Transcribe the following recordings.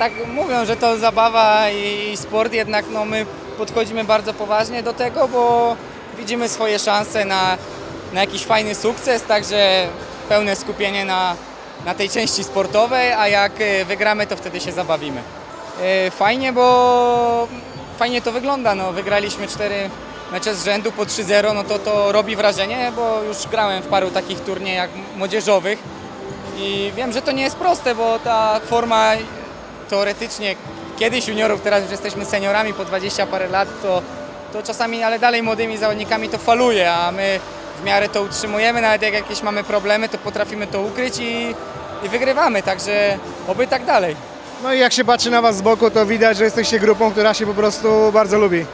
tak mówią, że to zabawa i sport, jednak no my podchodzimy bardzo poważnie do tego, bo widzimy swoje szanse na, na jakiś fajny sukces, także pełne skupienie na, na tej części sportowej, a jak e, wygramy, to wtedy się zabawimy. E, Fajnie, bo fajnie to wygląda, no wygraliśmy cztery mecze z rzędu po 3-0, no to to robi wrażenie, bo już grałem w paru takich turniejach młodzieżowych i wiem, że to nie jest proste, bo ta forma teoretycznie kiedyś juniorów, teraz już jesteśmy seniorami po 20 parę lat, to, to czasami, ale dalej młodymi zawodnikami to faluje, a my w miarę to utrzymujemy, nawet jak jakieś mamy problemy, to potrafimy to ukryć i, i wygrywamy, także oby tak dalej. No i jak się patrzy na Was z boku, to widać, że jesteście grupą, która się po prostu bardzo lubi.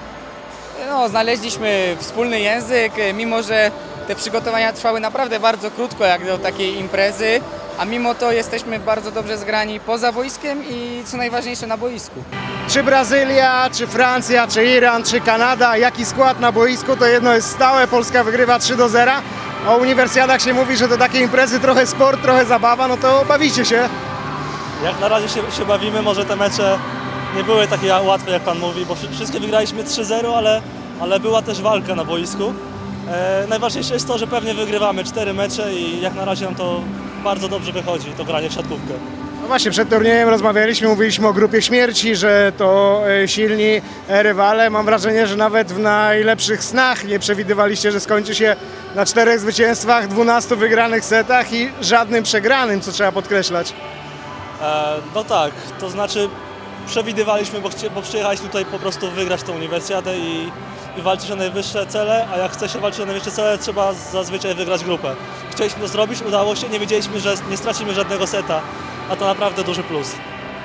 No, znaleźliśmy wspólny język, mimo że te przygotowania trwały naprawdę bardzo krótko jak do takiej imprezy, a mimo to jesteśmy bardzo dobrze zgrani poza wojskiem i co najważniejsze na boisku. Czy Brazylia, czy Francja, czy Iran, czy Kanada, jaki skład na boisku, to jedno jest stałe, Polska wygrywa 3 do 0. O uniwersjadach się mówi, że to takie imprezy trochę sport, trochę zabawa, no to bawicie się. Jak na razie się, się bawimy, może te mecze nie były takie łatwe jak Pan mówi, bo wszy- wszystkie wygraliśmy 3-0, ale, ale była też walka na boisku. E, najważniejsze jest to, że pewnie wygrywamy 4 mecze i jak na razie nam to bardzo dobrze wychodzi, to granie w siatkówkę. No właśnie, przed turniejem rozmawialiśmy, mówiliśmy o grupie śmierci, że to e, silni e, rywale. Mam wrażenie, że nawet w najlepszych snach nie przewidywaliście, że skończy się na czterech zwycięstwach, 12 wygranych setach i żadnym przegranym, co trzeba podkreślać. E, no tak, to znaczy przewidywaliśmy, bo, chcie, bo przyjechaliśmy tutaj po prostu wygrać tę uniwersjadę i, i walczyć o najwyższe cele, a jak chce się walczyć o najwyższe cele, trzeba zazwyczaj wygrać grupę. Chcieliśmy to zrobić, udało się, nie wiedzieliśmy, że nie stracimy żadnego seta, a to naprawdę duży plus.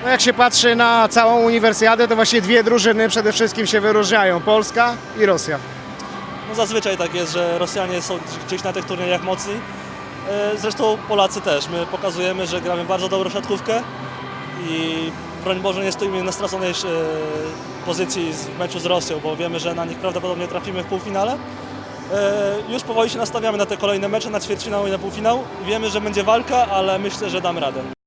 No jak się patrzy na całą uniwersjadę, to właśnie dwie drużyny przede wszystkim się wyróżniają, Polska i Rosja. No zazwyczaj tak jest, że Rosjanie są gdzieś na tych turniejach mocni. E, Zresztą Polacy też. My pokazujemy, że gramy bardzo dobrą siatkówkę i broń Boże nie stoimy na straconej e, pozycji w meczu z Rosją, bo wiemy, że na nich prawdopodobnie trafimy w półfinale. E, Już powoli się nastawiamy na te kolejne mecze, na ćwierćfinał i na półfinał. Wiemy, że będzie walka, ale myślę, że damy radę.